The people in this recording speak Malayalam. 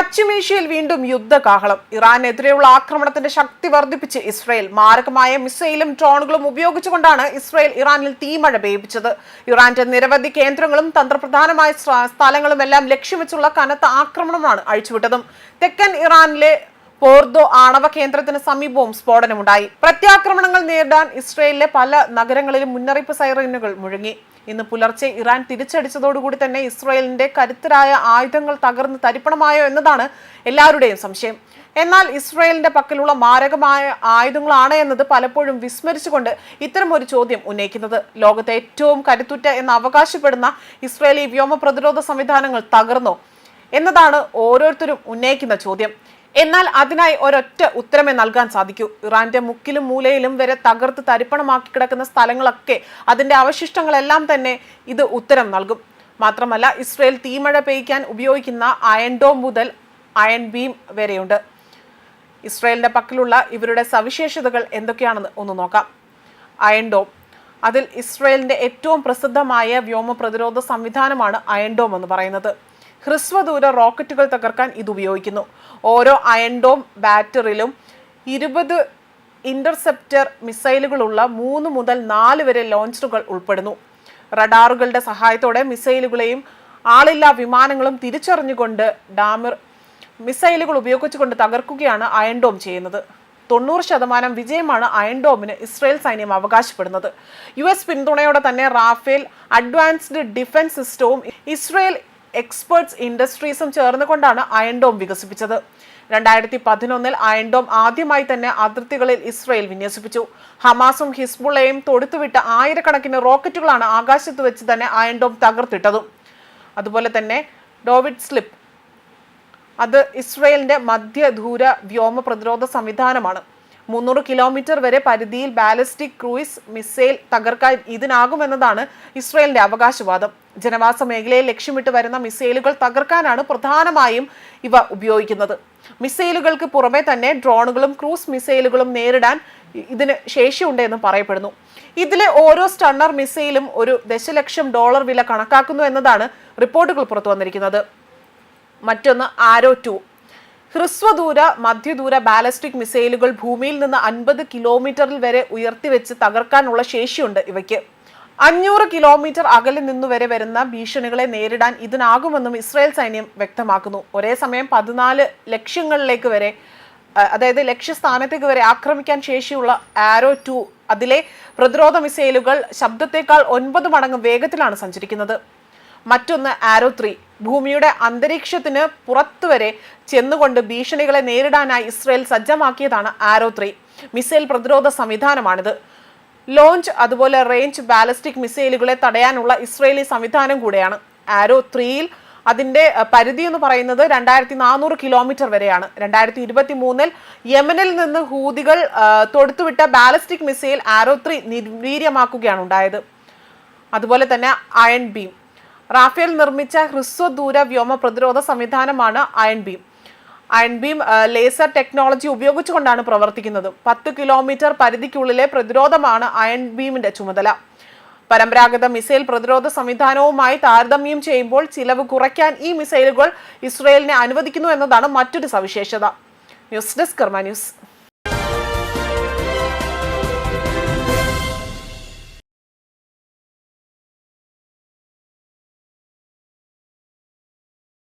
പശ്ചിമേഷ്യയിൽ വീണ്ടും യുദ്ധകാഹളം. ഇറാനെതിരെയുള്ള ആക്രമണത്തിന്റെ ശക്തി വർദ്ധിപ്പിച്ച് ഇസ്രയേൽ മാരകമായ മിസൈലും ഡ്രോണുകളും ഉപയോഗിച്ചുകൊണ്ടാണ് ഇസ്രയേൽ ഇറാനിൽ തീമഴ പെയ്യിപ്പിച്ചത് ഇറാന്റെ നിരവധി കേന്ദ്രങ്ങളും തന്ത്രപ്രധാനമായ സ്ഥ- സ്ഥലങ്ങളും എല്ലാം ലക്ഷ്യം വെച്ചുള്ള കനത്ത ആക്രമണമാണ് അഴിച്ചുവിട്ടതും. തെക്കൻ ഇറാനിലെ പോർദോ ആണവ കേന്ദ്രത്തിന് സമീപവും സ്ഫോടനമുണ്ടായി. പ്രത്യാക്രമണങ്ങൾ നേരിടാൻ ഇസ്രയേലിലെ പല നഗരങ്ങളിലും മുന്നറിയിപ്പ് സൈറനുകൾ മുഴങ്ങി. ഇന്ന് പുലർച്ചെ ഇറാൻ തിരിച്ചടിച്ചതോടുകൂടി തന്നെ ഇസ്രയേലിന്റെ കരുത്തരായ ആയുധങ്ങൾ തകർന്ന് തരിപ്പണമായോ എന്നതാണ് എല്ലാവരുടെയും സംശയം. എന്നാൽ ഇസ്രയേലിന്റെ പക്കലുള്ള മാരകമായ ആയുധങ്ങളാണ് എന്നത് പലപ്പോഴും വിസ്മരിച്ചുകൊണ്ട് ഇത്തരം ഒരു ചോദ്യം ഉന്നയിക്കുന്നത്. ലോകത്തെ ഏറ്റവും കരുത്തുറ്റ എന്ന് അവകാശപ്പെടുന്ന ഇസ്രയേലി വ്യോമ പ്രതിരോധ സംവിധാനങ്ങൾ തകർന്നോ എന്നതാണ് ഓരോരുത്തരും ഉന്നയിക്കുന്ന ചോദ്യം. എന്നാൽ അതിനായി ഒരൊറ്റ ഉത്തരമേ നൽകാൻ സാധിക്കൂ. ഇറാന്റെ മുക്കിലും മൂലയിലും വരെ തകർത്ത് തരിപ്പണമാക്കി കിടക്കുന്ന സ്ഥലങ്ങളൊക്കെ അതിന്റെ അവശിഷ്ടങ്ങളെല്ലാം തന്നെ ഇത് ഉത്തരം നൽകും. മാത്രമല്ല ഇസ്രയേൽ തീമഴ പെയ്യ്ക്കാൻ ഉപയോഗിക്കുന്ന അയൺ ഡോം മുതൽ അയൺ ബീം വരെയുണ്ട്. ഇസ്രയേലിന്റെ പക്കലുള്ള ഇവരുടെ സവിശേഷതകൾ എന്തൊക്കെയാണെന്ന് ഒന്ന് നോക്കാം. Iron dome. അതിൽ ഇസ്രയേലിന്റെ ഏറ്റവും പ്രസിദ്ധമായ വ്യോമ പ്രതിരോധ സംവിധാനമാണ് അയൺ ഡോം എന്ന് പറയുന്നത്. ഹ്രസ്വദൂര റോക്കറ്റുകൾ തകർക്കാൻ ഇത് ഉപയോഗിക്കുന്നു. ഓരോ അയൺ ഡോം ബാറ്ററിയിലും ഇരുപത് ഇന്റർസെപ്റ്റർ മിസൈലുകളുള്ള മൂന്ന് മുതൽ നാല് വരെ ലോഞ്ചറുകൾ ഉൾപ്പെടുന്നു. റഡാറുകളുടെ സഹായത്തോടെ മിസൈലുകളെയും ആളില്ലാ വിമാനങ്ങളും തിരിച്ചറിഞ്ഞുകൊണ്ട് ഡാമിർ മിസൈലുകൾ ഉപയോഗിച്ചുകൊണ്ട് തകർക്കുകയാണ് അയൺ ഡോം ചെയ്യുന്നത്. തൊണ്ണൂറ് ശതമാനം വിജയമാണ് അയൺ ഇസ്രയേൽ ഇസ്രായേൽ സൈന്യം അവകാശപ്പെടുന്നത്. യു എസ് പിന്തുണയോടെ തന്നെ റാഫേൽ അഡ്വാൻസ്ഡ് ഡിഫൻസ് സിസ്റ്റവും ഇസ്രായേൽ എക്സ്പേർട്സ് ഇൻഡസ്ട്രീസും ചേർന്നുകൊണ്ടാണ് അയൺഡോം വികസിപ്പിച്ചത്. രണ്ടായിരത്തി പതിനൊന്നിൽ അയൺഡോം ആദ്യമായി തന്നെ അതിർത്തികളിൽ ഇസ്രയേൽ വിന്യസിപ്പിച്ചു. ഹമാസും ഹിസ്ബുള്ളയും തൊടുത്തുവിട്ട ആയിരക്കണക്കിന് റോക്കറ്റുകളാണ് ആകാശത്ത് വെച്ച് തന്നെ അയൺഡോം തകർത്തിട്ടതും. അതുപോലെ തന്നെ ഡോവിഡ് സ്ലിപ്പ് അത് ഇസ്രയേലിന്റെ മധ്യദൂര വ്യോമ പ്രതിരോധ സംവിധാനമാണ്. മുന്നൂറ് കിലോമീറ്റർ വരെ പരിധിയിൽ ബാലിസ്റ്റിക് ക്രൂയിസ് മിസൈൽ തകർക്കാൻ ഇതിനാകുമെന്നതാണ് ഇസ്രയേലിന്റെ അവകാശവാദം. ജനവാസ മേഖലയെ ലക്ഷ്യമിട്ട് വരുന്ന മിസൈലുകൾ തകർക്കാനാണ് പ്രധാനമായും ഇവ ഉപയോഗിക്കുന്നത്. മിസൈലുകൾക്ക് പുറമെ തന്നെ ഡ്രോണുകളും ക്രൂസ് മിസൈലുകളും നേരിടാൻ ഇതിന് ശേഷിയുണ്ട് എന്ന് പറയപ്പെടുന്നു. ഇതിലെ ഓരോ സ്റ്റണ്ണർ മിസൈലും ഒരു ദശലക്ഷം ഡോളർ വില കണക്കാക്കുന്നു എന്നതാണ് റിപ്പോർട്ടുകൾ പുറത്തു വന്നിരിക്കുന്നത്. മറ്റൊന്ന് ആരോ ടു. ഹ്രസ്വദൂര മധ്യദൂര ബാലസ്റ്റിക് മിസൈലുകൾ ഭൂമിയിൽ നിന്ന് അൻപത് കിലോമീറ്ററിൽ വരെ ഉയർത്തിവെച്ച് തകർക്കാനുള്ള ശേഷിയുണ്ട് ഇവയ്ക്ക്. അഞ്ഞൂറ് കിലോമീറ്റർ അകലെ നിന്നു വരെ വരുന്ന ഭീഷണികളെ നേരിടാൻ ഇതിനാകുമെന്നും ഇസ്രായേൽ സൈന്യം വ്യക്തമാക്കുന്നു. ഒരേ സമയം പതിനാല് ലക്ഷ്യങ്ങളിലേക്ക് വരെ അതായത് ലക്ഷ്യസ്ഥാനത്തേക്ക് വരെ ആക്രമിക്കാൻ ശേഷിയുള്ള ആരോ ടു അതിലെ പ്രതിരോധ മിസൈലുകൾ ശബ്ദത്തേക്കാൾ ഒൻപത് മടങ്ങ് വേഗത്തിലാണ് സഞ്ചരിക്കുന്നത്. മറ്റൊന്ന് ആരോ ത്രീ. ഭൂമിയുടെ അന്തരീക്ഷത്തിന് പുറത്തുവരെ ചെന്നുകൊണ്ട് ഭീഷണികളെ നേരിടാനായി ഇസ്രയേൽ സജ്ജമാക്കിയതാണ് ആരോ ത്രീ. മിസൈൽ പ്രതിരോധ സംവിധാനമാണിത്. ലോഞ്ച് അതുപോലെ റേഞ്ച് ബാലിസ്റ്റിക് മിസൈലുകളെ തടയാനുള്ള ഇസ്രയേലി സംവിധാനം കൂടെയാണ്. ആരോ ത്രീയിൽ അതിന്റെ പരിധി എന്ന് പറയുന്നത് രണ്ടായിരത്തി നാനൂറ് കിലോമീറ്റർ വരെയാണ്. രണ്ടായിരത്തി ഇരുപത്തി മൂന്നിൽ യമനിൽ നിന്ന് ഹൂതികൾ തൊടുത്തുവിട്ട ബാലിസ്റ്റിക് മിസൈൽ ആരോ ത്രീ നിർവീര്യമാക്കുകയാണ് ഉണ്ടായത്. അതുപോലെ തന്നെ അയൺ ബീം റാഫേൽ നിർമ്മിച്ച ഹ്രസ്വദൂര വ്യോമ പ്രതിരോധ സംവിധാനമാണ് iron beam iron beam laser technology ഉപയോഗിച്ചുകൊണ്ടാണ് പ്രവർത്തിക്കുന്നത്. പത്ത് കിലോമീറ്റർ പരിധിക്കുള്ളിലെ പ്രതിരോധമാണ് അയൺ ബീമിന്റെ ചുമതല. പരമ്പരാഗത മിസൈൽ പ്രതിരോധ സംവിധാനവുമായി താരതമ്യം ചെയ്യുമ്പോൾ ചിലവ് കുറയ്ക്കാൻ ഈ മിസൈലുകൾ ഇസ്രയേലിനെ അനുവദിക്കുന്നു എന്നതാണ് മറ്റൊരു സവിശേഷത. News desk Karma news.